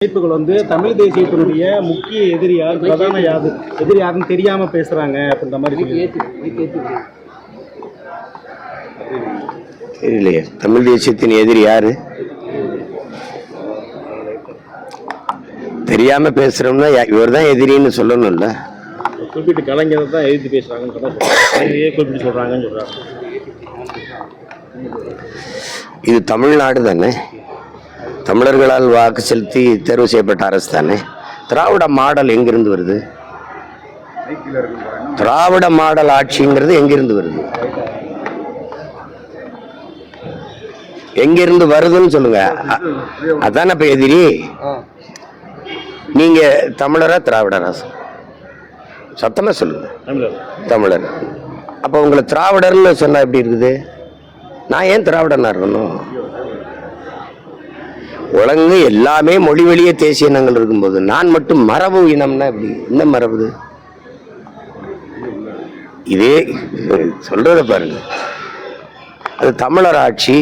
அமைப்புகள் வந்து தமிழ் தேசியத்தினுடைய முக்கிய எதிரியார் பிரதான யாது எதிரி யாருன்னு தெரியாம பேசுறாங்க அப்படின்ற மாதிரி தெரியலையே. தமிழ் தேசியத்தின் எதிரி யாரு? தெரியாம பேசுறோம்னா இவர் தான் எதிரின்னு சொல்லணும்ல. குறிப்பிட்ட கலைஞரை தான் எதிர்த்து பேசுறாங்கன்னு குறிப்பிட்டு சொல்றாங்கன்னு சொல்றாங்க இது தமிழ்நாடு தானே? தமிழர்களால் வாக்கு செலுத்தி தேர்வு செய்யப்பட்ட அரசு தானே? திராவிட மாடல் எங்கிருந்து வருது? திராவிட மாடல் ஆட்சிங்கிறது எங்கிருந்து வருது? எங்கிருந்து வருதுன்னு சொல்லுங்க. அதானே இப்ப எதிரி? நீங்க தமிழரா திராவிடரா? சத்தமா சொல்லுங்க. தமிழர். தமிழர். அப்போ உங்களை திராவிடர்னு சொன்னா எப்படி இருக்குது? நான் ஏன் திராவிடனா இருக்கணும்? உலங்கு எல்லாமே மொழி வழியே தேசிய இனங்கள் இருக்கும்போது நான் மட்டும் மரபு இனம்னா எப்படி? என்ன மரபு இதே சொல்றத பாருங்க. அது தமிழர் ஆட்சி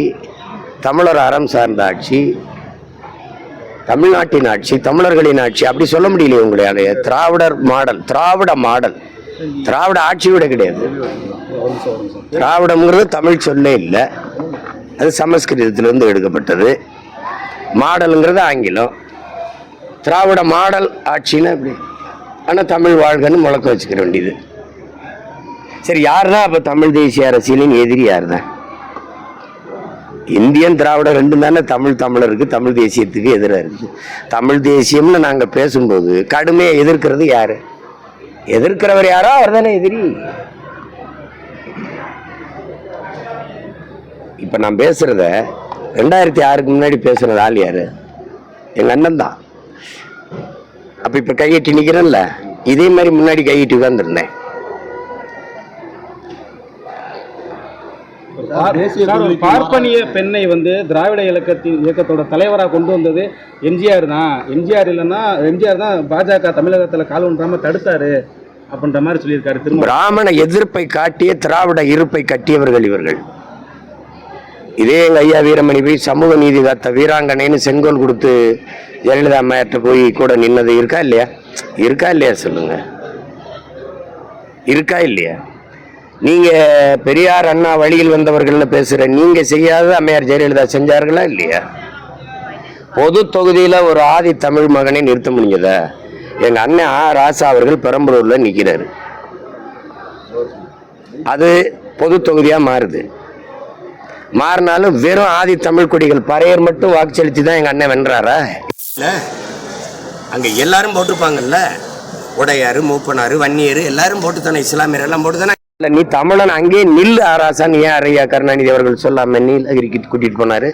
தமிழர் அறம் சார்ந்த ஆட்சி தமிழ்நாட்டின் ஆட்சி தமிழர்களின் ஆட்சி. அப்படி சொல்ல முடியலையே உங்களுடைய திராவிடர் மாடல் திராவிட மாடல். திராவிட ஆட்சி விட கிடையாது. திராவிடம்ங்கிறது தமிழ் சொல்லே இல்லை. அது சமஸ்கிருதத்திலிருந்து எடுக்கப்பட்டது. மாடலுங்கிறது ஆங்கிலம். திராவிட மாடல் ஆட்சின்னா இப்படி ஆனால் தமிழ் வாழ்கன்னு முழக்க வச்சுக்கிற வேண்டியது. சரி யார் தான் அப்போ தமிழ் தேசிய அரசியலின் எதிரி யார் தான் இந்தியன் திராவிடம் ரெண்டும் தானே தமிழ் தமிழருக்கு தமிழ் தேசியத்துக்கு எதிராக இருக்குது தமிழ் தேசியம்னு நாங்கள் பேசும்போது கடுமையாக எதிர்க்கிறது யார்? எதிர்க்கிறவர் யாரோ அவர் தானே எதிரி. இப்போ நான் பேசுகிறத ரெண்டாயிரத்தி ஆறுக்கு முன்னாடி பேசுனது ஆள் யாரு? எங்க அண்ணன் தான். அப்ப இப்ப கையெட்டி நிக்கிறேன்ல இதே மாதிரி முன்னாடி கையெட்டி உட்கார்ந்துருந்தேன். பார்ப்பனிய பெண்ணை வந்து திராவிட இயக்கத்தின் இயக்கத்தோட தலைவராக கொண்டு வந்தது எம்ஜிஆர் தான். எம்ஜிஆர் இல்லைன்னா எம்ஜிஆர் தான் பாஜக தமிழகத்துல கால் ஒன்றாம தடுத்தாரு அப்படின்ற மாதிரி சொல்லியிருக்காரு திரும்ப பிராமண எதிர்ப்பை காட்டிய திராவிட இருப்பை கட்டியவர்கள் இவர்கள். இதே எங்கள் ஐயா வீரமணி போய் சமூக நீதி காத்த வீராங்கனைன்னு செங்கோல் கொடுத்து ஜெயலலிதா அம்மையார்ட்ட போய் கூட நின்னது இருக்கா இல்லையா? இருக்கா இல்லையா சொல்லுங்க. இருக்கா இல்லையா? நீங்கள் பெரியார் அண்ணா வழியில் வந்தவர்கள்னு பேசுகிற நீங்கள் செய்யாத அம்மையார் ஜெயலலிதா செஞ்சார்களா இல்லையா? பொது தொகுதியில் ஒரு ஆதி தமிழ் மகனை நிறுத்த முடிஞ்சதா? எங்கள் அண்ணன் ஆ. ராசா அவர்கள் பெரம்பலூரில் நிற்கிறாரு அது பொது தொகுதியாக மாறுது. மாறினாலும் வெறும் ஆதி தமிழ் கொடிகள் பறையர் மட்டும் வாக்கு செலுத்தி தான் எங்க அண்ணன் வென்றாரா? அங்க எல்லாரும் போட்டிருப்பாங்கல்ல. உடையாரு மூப்பனாரு வன்னியரு எல்லாரும் போட்டு தானே இஸ்லாமியர் எல்லாம் போட்டு தானே இல்ல நீ தமிழன் அங்கேயே நில்லு ஆராசான்னு ஏன் அரையா கருணாநிதி அவர்கள் சொல்லாம நீலகிரிக்கு கூட்டிட்டு போனாரு?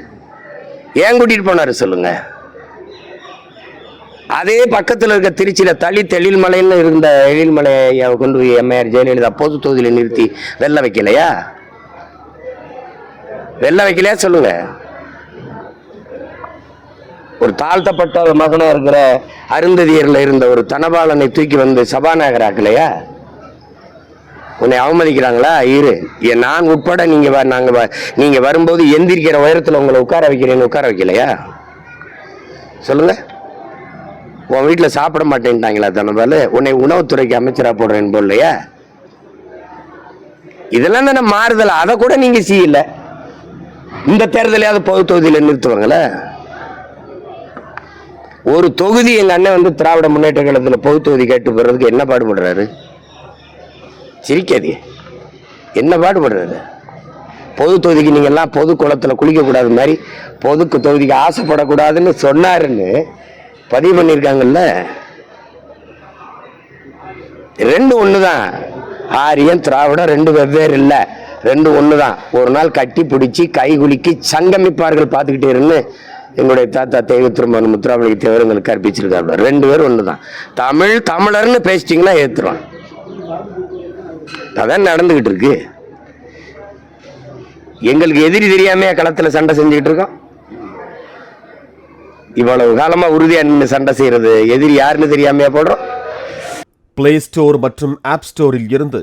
ஏன் கூட்டிட்டு போனாரு சொல்லுங்க? அதே பக்கத்துல இருக்க திருச்சியில தளி தெளில்மலைன்னு இருந்த எழில்மலையை கொண்டு போய் எம்ஐஆர் ஜெயலலிதா பொது தொகுதியில நிறுத்தி வெல்ல வைக்கலையா? வெல்ல வைக்கலையா? சொல்லுங்க. ஒரு தாழ்த்தப்பட்ட ஒரு மகனா இருக்கிற அருந்ததியர்ல இருந்த ஒரு தனபாலனை தூக்கி வந்து சபாநாயகர் ஆக்கலையா? உன்னை அவமதிக்கிறாங்களா? இரு. நான் உட்பட நீங்க வ- நாங்க வ- நீங்க வரும்போது எந்திரிக்கிற உயரத்துல உங்களை உட்கார வைக்கிறேன்னு உட்கார வைக்கலையா? சொல்லுங்க. உன் வீட்டில் சாப்பிட மாட்டேன்ட்டாங்களா தனபால்? உன்னை உணவுத்துறைக்கு அமைச்சராக போடுறேன்னு போடலையா? இதெல்லாம் தானே மாறுதல்? அதை கூட நீங்க செய்யலை. இந்த தேர்தலையாவது பொது தொகுதியில் நிறுத்துவாங்களே? ஒரு தொகுதி எங்கள் அண்ணன் வந்து திராவிட முன்னேற்ற கழகத்தில் பொது தொகுதி கேட்டு போடுறதுக்கு என்ன பாடுபடுறாரு? சிரிக்காதீங்க. என்ன பாடுபடுறாரு? பொது தொகுதிக்கு நீங்க எல்லாம் பொது குளத்துல குளிக்க கூடாது மாதிரி பொதுக்கு தொகுதிக்கு ஆசைப்படக்கூடாதுன்னு சொன்னாருன்னு பதிவு பண்ணியிருக்காங்கல்ல? ரெண்டு ஒண்ணுதான். ஆரியம் திராவிடம் ரெண்டு வெவ்வேறு இல்ல. ரெண்டு ஒண்ணுதான். ஒரு நாள் கட்டி பிடிச்சி கை குலுக்கி சங்கமிப்பார்கள் பார்த்துக்கிட்டே இருந்து எங்களுடைய தாத்தா தெய்வ திருமணம் முத்துராமலிங்க தேவர் எங்களுக்கு கற்பிச்சிருக்காங்க ரெண்டு பேரும் ஒண்ணுதான். தமிழ் தமிழர்னு பேசிட்டீங்கன்னா ஏற்றுருவான் அதான் நடந்துகிட்டு இருக்கு. எங்களுக்கு எதிரி தெரியாமையா களத்தில் சண்டை செஞ்சுக்கிட்டு இருக்கோம். இவ்வளவு காலமா உறுதியா நின்று சண்டை செய்யறது எதிரி யாருன்னு தெரியாமையா போடுறோம். பிளே ஸ்டோர் மற்றும் ஆப் ஸ்டோரில் இருந்து